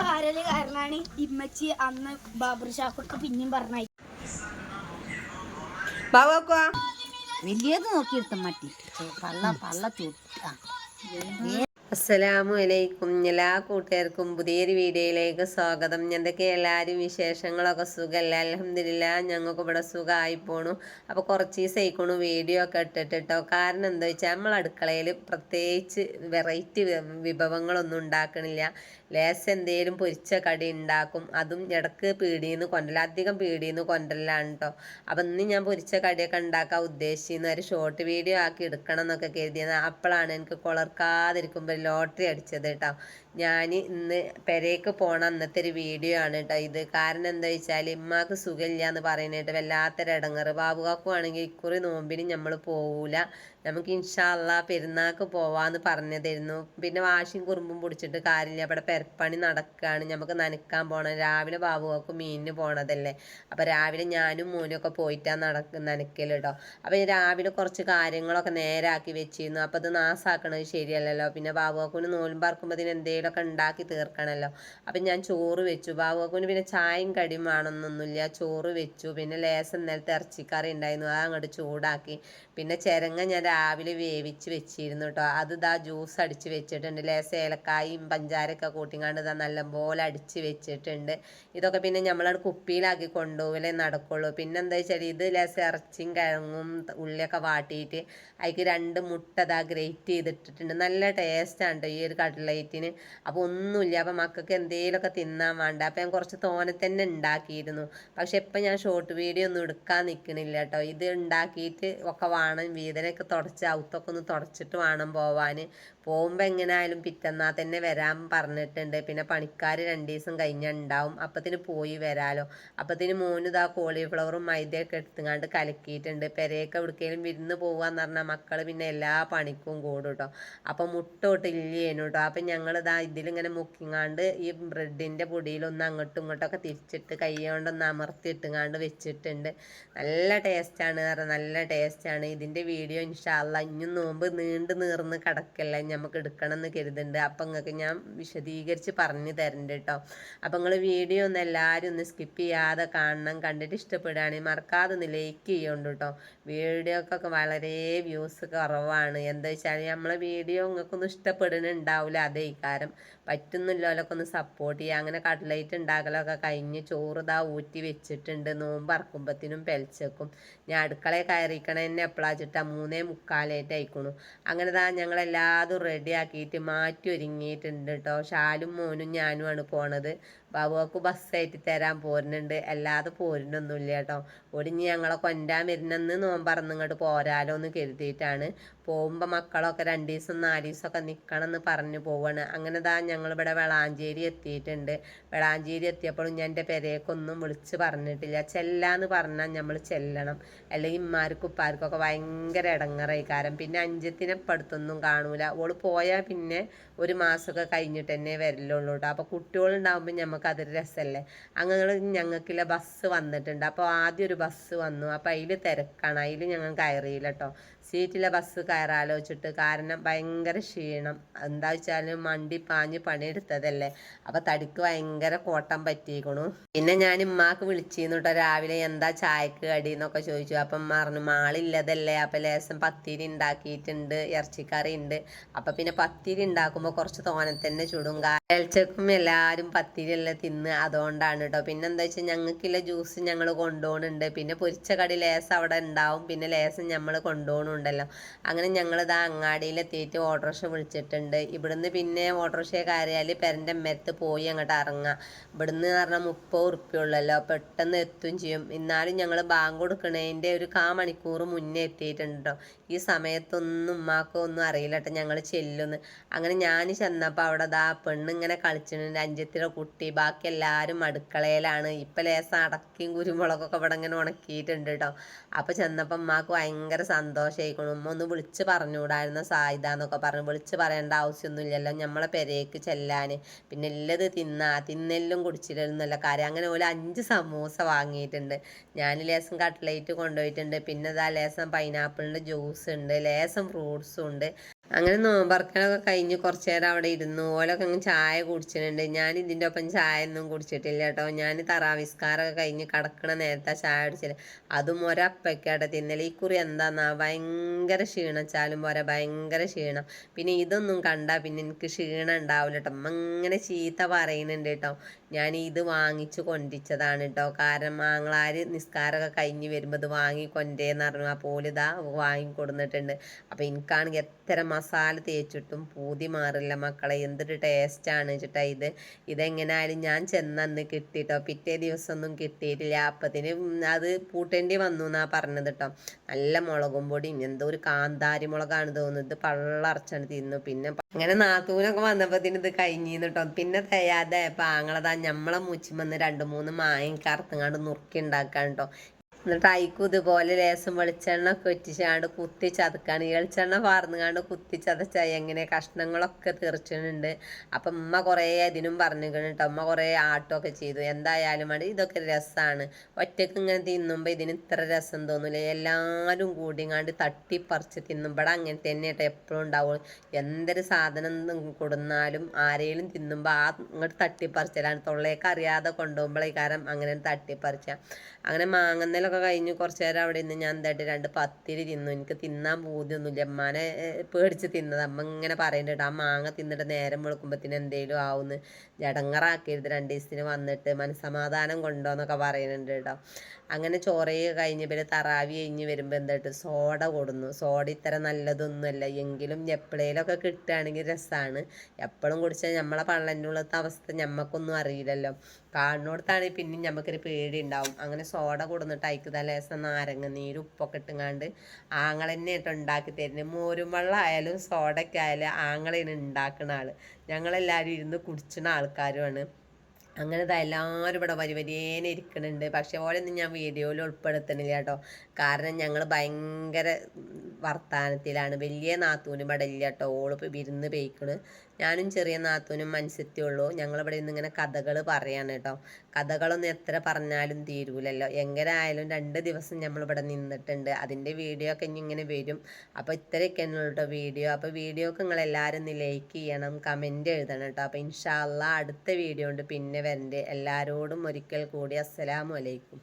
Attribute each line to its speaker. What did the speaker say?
Speaker 1: വാരൽ കാരണമാണ് ഇമ്മച്ചി അന്ന് ബാബർ ഷാഫൊക്കെ പിന്നെയും പറഞ്ഞായി.
Speaker 2: ബാബുവാ
Speaker 3: വലിയത് നോക്കിയെടുത്ത മട്ടി. പള്ള പള്ള തൊട്ടാ
Speaker 2: അസ്സലാമു അലൈക്കും എല്ലാ കൂട്ടുകാർക്കും പുതിയൊരു വീഡിയോയിലേക്ക് സ്വാഗതം. എന്തൊക്കെ എല്ലാവരും വിശേഷങ്ങളൊക്കെ സുഖമല്ല അലഹമില്ല ഞങ്ങൾക്ക് ഇവിടെ സുഖമായി പോണു. അപ്പോൾ കുറച്ച് ദിവസമായിക്കോണു വീഡിയോ ഒക്കെ ഇട്ടിട്ടോ കാരണം എന്താ വെച്ചാൽ നമ്മൾ അടുക്കളയിൽ പ്രത്യേകിച്ച് വെറൈറ്റി വിഭവങ്ങളൊന്നും ഉണ്ടാക്കണില്ല. ലേസ് എന്തേലും പൊരിച്ച കടി ഉണ്ടാക്കും. അതും ഇടയ്ക്ക് പീടിയെന്ന് കൊണ്ടല്ല അധികം പീടിയെന്ന് കൊണ്ടല്ലാണ് കേട്ടോ അപ്പം ഇന്ന് ഞാൻ പൊരിച്ച കടിയൊക്കെ ഉണ്ടാക്കാൻ ഉദ്ദേശിച്ചിരുന്ന. ഒരു ഷോർട്ട് വീഡിയോ ആക്കി എടുക്കണം എന്നൊക്കെ കരുതിയത്. അപ്പോഴാണ് എനിക്ക് കൊളർക്കാതിരിക്കുമ്പോൾ ലോട്ടറി അടിച്ചത് കേട്ടോ ഞാൻ ഇന്ന് പെരേക്ക് പോണ അന്നത്തെ ഒരു വീഡിയോ ആണ് കേട്ടോ ഇത്. കാരണം എന്താ വെച്ചാൽ ഇമ്മാക്ക് സുഖമില്ല എന്ന് പറയുന്നതായിട്ട് വല്ലാത്തൊരു ഇടങ്ങറ് ബാബുകാക്കുവാണെങ്കിൽ ഇക്കുറി നോമ്പിന് നമ്മൾ പോവൂല. നമുക്ക് ഇൻഷാല്ല പെരുന്നാൾക്ക് പോവാന്ന് പറഞ്ഞതായിരുന്നു. പിന്നെ വാശിയും കുറുമ്പും പിടിച്ചിട്ട് കാര്യമില്ല. അവിടെ പെരപ്പണി നടക്കുകയാണ് നമുക്ക് നനക്കാൻ പോകണം രാവിലെ ബാബുവാക്ക് മീനിന് പോണതല്ലേ. അപ്പോൾ രാവിലെ ഞാനും മോനും ഒക്കെ പോയിട്ടാണ് നടക്ക നനയ്ക്കൽ കേട്ടോ അപ്പോൾ രാവിലെ കുറച്ച് കാര്യങ്ങളൊക്കെ നേരാക്കി വെച്ചിരുന്നു. അപ്പോൾ അത് നാസാക്കണത് ശരിയല്ലല്ലോ. പിന്നെ ബാബുവാക്കുന് നോലും പറക്കുമ്പോൾ ഇതിന് എന്തെങ്കിലുമൊക്കെ ഉണ്ടാക്കി തീർക്കണമല്ലോ അപ്പം ഞാൻ ചോറ് വെച്ചു. ബാബുവാക്കുന് പിന്നെ ചായയും കടിയും വേണമെന്നൊന്നുമില്ല ചോറ് വെച്ചു. പിന്നെ ലേസം നേരത്തെ ഇറച്ചിക്കറി ഉണ്ടായിരുന്നു. അത് അങ്ങോട്ട് ചൂടാക്കി. പിന്നെ ചിരങ്ങ ഞാൻ രാവിലെ വേവിച്ച് വെച്ചിരുന്നു കേട്ടോ അത് ഇതാ ജ്യൂസ് അടിച്ച് വെച്ചിട്ടുണ്ട്. അല്ലേ ഏലക്കായും പഞ്ചാരൊക്കെ കൂട്ടിങ്ങാണ്ട് ഇതാ നല്ലപോലെ അടിച്ച് വെച്ചിട്ടുണ്ട്. ഇതൊക്കെ പിന്നെ നമ്മളത് കുപ്പിയിലാക്കി കൊണ്ടുപോകലേ നടക്കുള്ളൂ. പിന്നെ എന്താ വെച്ചാൽ ഇത് ലേസ ഇറച്ചിയും കിഴങ്ങും ഉള്ളിയൊക്കെ വാട്ടിയിട്ട് അതിക്ക് രണ്ട് മുട്ട ഇതാ ഗ്രേറ്റ് ചെയ്തിട്ടിട്ടുണ്ട്. നല്ല ടേസ്റ്റാണ് കേട്ടോ ഈ ഒരു കട്ട്ലൈറ്റിന് അപ്പോൾ ഒന്നുമില്ല അപ്പോൾ മക്കൾക്ക് എന്തെങ്കിലുമൊക്കെ തിന്നാൻ വേണ്ട. അപ്പോൾ ഞാൻ കുറച്ച് തോനെ തന്നെ ഉണ്ടാക്കിയിരുന്നു പക്ഷെ ഇപ്പം ഞാൻ ഷോർട്ട് വീഡിയോ ഒന്നും എടുക്കാൻ നിൽക്കണില്ല കേട്ടോ ഇത് ഉണ്ടാക്കിയിട്ട് ഒക്കെ വേണം. വീതനൊക്കെ തുടച്ച് ഔത്തൊക്കെ ഒന്ന് തുടച്ചിട്ട് വേണം പോവാൻ പോകുമ്പോൾ എങ്ങനെയായാലും പിറ്റന്നാ തന്നെ വരാൻ പറഞ്ഞിട്ടുണ്ട്. പിന്നെ പണിക്കാർ രണ്ട് ദിവസം കഴിഞ്ഞുണ്ടാവും. അപ്പത്തിന് പോയി വരാലോ. അപ്പത്തിന് മോന് ഇതാ കോളിഫ്ലവറും മൈദയൊക്കെ എടുത്തുങ്ങാണ്ട് കലക്കിയിട്ടുണ്ട് പെരയൊക്കെ എവിടേക്കെങ്കിലും വിരുന്ന് പോകാന്ന് പറഞ്ഞാൽ മക്കൾ പിന്നെ എല്ലാ പണിക്കും കൂടും കേട്ടോ അപ്പം മുട്ട തൊട്ട് ഇല്ലേനു കേട്ടോ അപ്പം ഞങ്ങളിതാ ഇതിലിങ്ങനെ മുക്കിങ്ങാണ്ട് ഈ ബ്രെഡിന്റെ പൊടിയിലൊന്ന് അങ്ങോട്ടും ഇങ്ങോട്ടൊക്കെ തിരിച്ചിട്ട് കൈ കൊണ്ടൊന്ന് അമർത്തി ഇട്ടുങ്ങാണ്ട് വെച്ചിട്ടുണ്ട്. നല്ല ടേസ്റ്റാണ് കാരണം നല്ല ടേസ്റ്റാണ്. ഇതിന്റെ വീഡിയോ ഇനിയും നോമ്പ് നീണ്ട് നീർന്ന് കിടക്കല്ല നമുക്ക് എടുക്കണം എന്ന് കരുതുന്നുണ്ട്. അപ്പം നിങ്ങൾക്ക് ഞാൻ വിശദീകരിച്ച് പറഞ്ഞു തരുന്നുണ്ട് കേട്ടോ അപ്പം നിങ്ങൾ വീഡിയോ ഒന്ന് എല്ലാവരും ഒന്ന് സ്കിപ്പ് ചെയ്യാതെ കാണണം. കണ്ടിട്ട് ഇഷ്ടപ്പെടുകയാണെങ്കിൽ മറക്കാതെ ഒന്ന് ലൈക്ക് ചെയ്യുന്നുണ്ട് കേട്ടോ വീഡിയോക്കൊക്കെ വളരെ വ്യൂസ് കുറവാണ്. എന്താ വെച്ചാൽ നമ്മളെ വീഡിയോ നിങ്ങൾക്കൊന്നും ഇഷ്ടപ്പെടുന്നുണ്ടാവില്ല അതേ കാരം പറ്റുന്നില്ലോലൊക്കെ ഒന്ന് സപ്പോർട്ട് ചെയ്യുക അങ്ങനെ കട്ട്ലൈറ്റ് ഉണ്ടാക്കലൊക്കെ കഴിഞ്ഞ് ചോറ് ഇതാ ഊറ്റി വെച്ചിട്ടുണ്ട്. നോമ്പ് അറക്കുമ്പത്തിനും പെൽച്ചക്കും. ഞാൻ അടുക്കളയിൽ കയറിക്കണ എന്നെ എപ്പോഴാച്ചിട്ടാ മൂന്നേ മുക്കാലായിട്ട് അയക്കണു അങ്ങനെ താ ഞങ്ങളെല്ലാതും റെഡിയാക്കിയിട്ട് മാറ്റി ഒരുങ്ങിയിട്ടുണ്ട് കേട്ടോ ഷാലും മോനും ഞാനുമാണ് പോണത്. ബാബുവാക്ക് ബസ്സായിട്ട് തരാൻ പോരുന്നുണ്ട്. അല്ലാതെ പോരുന്നൊന്നുമില്ല കേട്ടോ. ഒടിഞ്ഞ് ഞങ്ങളെ കൊണ്ടാൻ വരുന്നെന്ന് നോമ്പറന്ന് ഇങ്ങോട്ട് പോരാലോ എന്ന് കരുതിയിട്ടാണ്. പോകുമ്പോൾ മക്കളൊക്കെ രണ്ട് ദിവസം നാല് ദിവസമൊക്കെ നിൽക്കണം എന്ന് പറഞ്ഞു പോവാണ്. അങ്ങനെ താ ഞങ്ങളിവിടെ വെളാഞ്ചേരി എത്തിയിട്ടുണ്ട്. വെളാഞ്ചേരി എത്തിയപ്പോഴും ഞാൻ എന്റെ പെരേക്കൊന്നും വിളിച്ച് പറഞ്ഞിട്ടില്ല. ചെല്ലാന്ന് പറഞ്ഞാൽ നമ്മൾ ചെല്ലണം. അല്ലെങ്കിൽ ഇമ്മാർക്കും ഉപ്പാർക്കൊക്കെ ഭയങ്കര ഇടങ്ങറായി കാരം പിന്നെ അഞ്ചത്തിനെ പടുത്തൊന്നും കാണൂല. ഓൾ പോയാൽ പിന്നെ ഒരു മാസമൊക്കെ കഴിഞ്ഞിട്ട് തന്നെ വരലുള്ളൂ കേട്ടോ. അപ്പോൾ കുട്ടികളുണ്ടാകുമ്പോൾ നമുക്ക് അതൊരു രസമല്ലേ അങ്ങനെ ഞങ്ങൾക്കില്ല ബസ് വന്നിട്ടുണ്ട്. അപ്പോൾ ആദ്യം ഒരു ബസ് വന്നു. അപ്പോൾ അതിൽ തിരക്കാണ്. അതിൽ ഞങ്ങൾ കയറിയില്ല കേട്ടോ സീറ്റിലെ ബസ് കയറാലോചിച്ചിട്ട് കാരണം ഭയങ്കര ക്ഷീണം. എന്താ വെച്ചാൽ മണ്ടി പാഞ്ഞ് പണിയെടുത്തതല്ലേ. അപ്പോൾ തടിക്ക് ഭയങ്കര കോട്ടം പറ്റിയിരിക്കണു പിന്നെ ഞാൻ ഉമ്മാക്ക് വിളിച്ചിരുന്നു കേട്ടോ രാവിലെ എന്താ ചായക്ക് കടി എന്നൊക്കെ ചോദിച്ചു. അപ്പം പറഞ്ഞു മാളില്ലതല്ലേ. അപ്പം ലേശം പത്തിരി ഉണ്ടാക്കിയിട്ടുണ്ട് ഇറച്ചിക്കറി ഉണ്ട് അപ്പം പിന്നെ പത്തിരി ഉണ്ടാക്കുമ്പോൾ കുറച്ച് തോനെ തന്നെ ചുടും. കാലച്ചക്കും എല്ലാവരും പത്തിരി എല്ലാം തിന്ന് അതുകൊണ്ടാണ് കേട്ടോ പിന്നെ എന്താ വെച്ചാൽ ഞങ്ങൾക്കില്ല ജ്യൂസ് ഞങ്ങൾ കൊണ്ടുപോകുന്നുണ്ട് പിന്നെ പൊരിച്ച കടി ലേസം അവിടെ ഉണ്ടാവും പിന്നെ ലേസം നമ്മൾ കൊണ്ടുപോകണുണ്ടല്ലോ അങ്ങനെ ഞങ്ങളിതാ അങ്ങാടിയിലെത്തിയിട്ട് ഓട്ടോറിക്ഷ വിളിച്ചിട്ടുണ്ട്. ഇവിടുന്ന് പിന്നെ ഓട്ടോറിക്ഷ കയറിയാൽ പെരന്റെ അമ്മരത്ത് പോയി അങ്ങോട്ട് ഇറങ്ങാം. ഇവിടുന്ന് പറഞ്ഞാൽ മുപ്പത് ഉറുപ്പ്യുള്ളല്ലോ പെട്ടെന്ന് എത്തും ചെയ്യും. എന്നാലും ഞങ്ങൾ ബാങ്ക് കൊടുക്കണതിന്റെ ഒരു കാ മണിക്കൂർ മുന്നേ എത്തിയിട്ടുണ്ട് കേട്ടോ ഈ സമയത്തൊന്നും ഉമ്മാക്കോ ഒന്നും അറിയില്ല കേട്ടോ ഞങ്ങൾ ചെല്ലുന്ന്. അങ്ങനെ ഞാൻ ചെന്നപ്പോൾ അവിടെ ദാ പെണ്ണിങ്ങനെ കളിച്ചിട്ടുണ്ട് അഞ്ചത്തിലെ കുട്ടി. ബാക്കി എല്ലാവരും അടുക്കളയിലാണ്. ഇപ്പം ലേസം അടക്കിയും കുരുമുളകൊക്കെ ഇവിടെ ഇങ്ങനെ ഉണക്കിയിട്ടുണ്ട് കേട്ടോ അപ്പോൾ ചെന്നപ്പോൾ ഉമ്മാക്ക് ഭയങ്കര സന്തോഷമായിരിക്കണം ഉമ്മ ഒന്ന് വിളിച്ച് പറഞ്ഞുകൂടായിരുന്ന സായുധ എന്നൊക്കെ പറഞ്ഞു. വിളിച്ച് പറയേണ്ട ആവശ്യമൊന്നുമില്ലല്ലോ നമ്മളെ പെരേക്ക് ചെല്ലാൻ പിന്നെ എല്ലത് തിന്നാ. തിന്നെല്ലും കുടിച്ചിരുന്നല്ല കാര്യം. അങ്ങനെ പോലെ അഞ്ച് സമൂസ വാങ്ങിയിട്ടുണ്ട്. ഞാൻ ലേസം കട്ട്ലേറ്റ് കൊണ്ടുപോയിട്ടുണ്ട്. പിന്നെ ഇതാ ലേസം പൈനാപ്പിളിന്റെ ജ്യൂസ് ഉണ്ട് ലേസം ഫ്രൂട്ട്സും ഉണ്ട്. അങ്ങനെ നോമ്പർക്കനൊക്കെ കഴിഞ്ഞ് കുറച്ച് നേരം അവിടെ ഇരുന്നു. ഓലൊക്കെ അങ്ങ് ചായ കുടിച്ചിട്ടുണ്ട്. ഞാൻ ഇതിന്റെ ഒപ്പം ചായ ഒന്നും കുടിച്ചിട്ടില്ല കേട്ടോ. ഞാൻ തറാവിസ്കാരമൊക്കെ കഴിഞ്ഞ് കിടക്കണ നേരത്തെ ചായ കുടിച്ചില്ല അതും ഒരപ്പയ്ക്കാട്ടെ തിന്നൽ. ഈ കുറി എന്താന്നാ? ഭയങ്കര ചാലും പോരാ ഭയങ്കര ക്ഷീണം. പിന്നെ ഇതൊന്നും കണ്ടാൽ പിന്നെ എനിക്ക് ക്ഷീണം ഉണ്ടാവില്ല കേട്ടോ. അങ്ങനെ ചീത്ത പറയുന്നുണ്ട് കേട്ടോ. ഞാൻ ഇത് വാങ്ങിച്ചു കൊണ്ടിച്ചതാണ് കേട്ടോ കാരണം മാങ്ങളാർ നിസ്കാരമൊക്കെ കഴിഞ്ഞ് വരുമ്പോൾ ഇത് വാങ്ങി കൊണ്ടേന്ന് പറഞ്ഞു. ആ പോലിതാ വാങ്ങി കൊടുന്നിട്ടുണ്ട്. അപ്പോൾ എനിക്കാണെങ്കിൽ എത്ര മസാല തേച്ചിട്ടും പൂതി മാറില്ല മക്കളെ. എന്തൊരു ടേസ്റ്റാണ് വെച്ചിട്ടാ ഇത്. ഇതെങ്ങനെയായാലും ഞാൻ ചെന്നന്ന് കിട്ടിട്ടോ. പിറ്റേ ദിവസമൊന്നും കിട്ടിയിട്ടില്ല. അപ്പത്തിന് അത് പൂട്ടേണ്ടി വന്നു എന്നാ പറഞ്ഞത് കേട്ടോ നല്ല മുളകും പൊടിയും എന്തോ ഒരു കാന്താരി മുളകാണ് തോന്നുന്നത് പള്ളറച്ചാണ് തിന്നു. പിന്നെ അങ്ങനെ നാത്തൂനൊക്കെ വന്നപ്പോൾ ഇത് കഴിഞ്ഞിരുന്നു കേട്ടോ പിന്നെ തയ്യാതെ പാങ്ങളതാ ഞമ്മളെ മൂച്ചിമന്ന് രണ്ട് മൂന്ന് മായം കറുത്തങ്ങാണ്ട് നുറുക്കി ഉണ്ടാക്കാൻ കേട്ടോ എന്നിട്ട് അയക്കും ഇതുപോലെ ലേസം വെളിച്ചെണ്ണ ഒക്കെ ഒറ്റിച്ചാണ്ട് കുത്തി ചതക്കാണ്. വെളിച്ചെണ്ണ പാർന്നുകാണ്ട് കുത്തി ചതച്ച എങ്ങനെ കഷ്ണങ്ങളൊക്കെ തെറിച്ചിട്ടുണ്ട്. അപ്പം ഉമ്മ കുറേ അതിനും പറഞ്ഞിരിക്കണം കേട്ടോ ഉമ്മ കുറേ ആട്ടമൊക്കെ ചെയ്തു. എന്തായാലും വേണ്ടി ഇതൊക്കെ രസമാണ് ഒറ്റയ്ക്ക് ഇങ്ങനെ തിന്നുമ്പോൾ ഇതിന് ഇത്ര രസം തോന്നില്ല എല്ലാവരും കൂടിങ്ങാണ്ട് തട്ടിപ്പറിച്ച് തിന്നുമ്പോൾ അങ്ങനെ തന്നെ കേട്ടോ എപ്പോഴും ഉണ്ടാവുള്ളൂ എന്തൊരു സാധനം കൊടുന്നാലും ആരെങ്കിലും തിന്നുമ്പോൾ ആ ഇങ്ങോട്ട് തട്ടിപ്പറിച്ചലാണ്. തൊള്ളയൊക്കെ അറിയാതെ കൊണ്ടുപോകുമ്പോഴേ കാരണം അങ്ങനെ തട്ടിപ്പറിച്ച. അങ്ങനെ മാങ്ങന്നലൊക്കെ കഴിഞ്ഞ് കുറച്ച് നേരം അവിടെ നിന്ന് ഞാൻ എന്തായിട്ട് രണ്ട് പത്തിരി തിന്നു. എനിക്ക് തിന്നാൻ പൂതിയൊന്നുമില്ല അമ്മാനെ പേടിച്ച് തിന്നത്. അമ്മ ഇങ്ങനെ പറയുന്നുണ്ട് ആ മാങ്ങ തിന്നിട്ട് നേരം വെളുക്കുമ്പത്തിന് എന്തേലും ആവുന്ന്. ജടങ്ങറാക്കരുത്. രണ്ട് ദിവസത്തിന് വന്നിട്ട് മനസമാധാനം കൊണ്ടോന്നൊക്കെ പറയുന്നുണ്ട് കേട്ടോ. അങ്ങനെ ചോറയൊക്കെ കഴിഞ്ഞ് പിന്നെ തറാവി കഴിഞ്ഞ് വരുമ്പോൾ എന്തായിട്ട് സോഡ കൊടുന്നു. സോഡ ഇത്ര നല്ലതൊന്നുമല്ല. എങ്കിലും എപ്പോഴേലൊക്കെ കിട്ടുകയാണെങ്കിൽ രസമാണ് എപ്പോഴും കുടിച്ചാൽ നമ്മളെ പള്ളന്റെ അവസ്ഥ ഞമ്മക്കൊന്നും അറിയില്ലല്ലോ. കാണുന്നിടത്താണെങ്കിൽ പിന്നെയും ഞമ്മക്കൊരു പേടി ഉണ്ടാവും അങ്ങനെ സോഡ കൊടുന്നിട്ട് അയക്ക് തലേസം നാരങ്ങ നീര് ഉപ്പൊക്കെ ഇട്ടുങ്ങാണ്ട് ആങ്ങൾ തന്നെ ഇട്ട് ഉണ്ടാക്കി തരുന്നത് മോരും വെള്ളം ആയാലും സോഡയ്ക്ക് ആയാലും ആങ്ങളാണ് ഉണ്ടാക്കുന്ന ആൾ ഞങ്ങളെല്ലാവരും ഇരുന്ന് കുടിച്ചുന്ന ആൾക്കാരുമാണ്. അങ്ങനെ ഇതാ എല്ലാവരും ഇവിടെ വരി വരിയേനെ ഇരിക്കുന്നുണ്ട് പക്ഷെ ഓലൊന്നും ഞാൻ വീഡിയോയിൽ ഉൾപ്പെടുത്തണില്ല കേട്ടോ. കാരണം ഞങ്ങൾ ഭയങ്കര വർത്താനത്തിലാണ്. വലിയ നാത്തൂനും ഇവിടെ ഇല്ല കേട്ടോ. ഓളിപ്പോൾ വിരുന്ന് പെയ്ക്കണ്. ഞാനും ചെറിയ നാത്തൂനും മനസ്സിലത്തേ ഉള്ളൂ. ഞങ്ങളിവിടെ ഇന്ന് ഇങ്ങനെ കഥകൾ പറയാണ് കേട്ടോ. കഥകളൊന്നും എത്ര പറഞ്ഞാലും തീരൂലല്ലോ. എങ്ങനെ ആയാലും രണ്ട് ദിവസം നമ്മളിവിടെ നിന്നിട്ടുണ്ട്. അതിന്റെ വീഡിയോ ഒക്കെ ഇനി ഇങ്ങനെ വരും. അപ്പോൾ ഇത്രയൊക്കെയാണ് കേട്ടോ വീഡിയോ. അപ്പോൾ വീഡിയോക്ക് നിങ്ങൾ നിങ്ങളെല്ലാവരും ഒന്ന് ലൈക്ക് ചെയ്യണം. കമന്റ് എഴുതണം കേട്ടോ. അപ്പോൾ ഇൻഷാല്ല അടുത്ത വീഡിയോ ഉണ്ട്. പിന്നെ വരണ്ട് എല്ലാവരോടും ഒരിക്കൽ കൂടി അസ്സലാമു അലൈക്കും.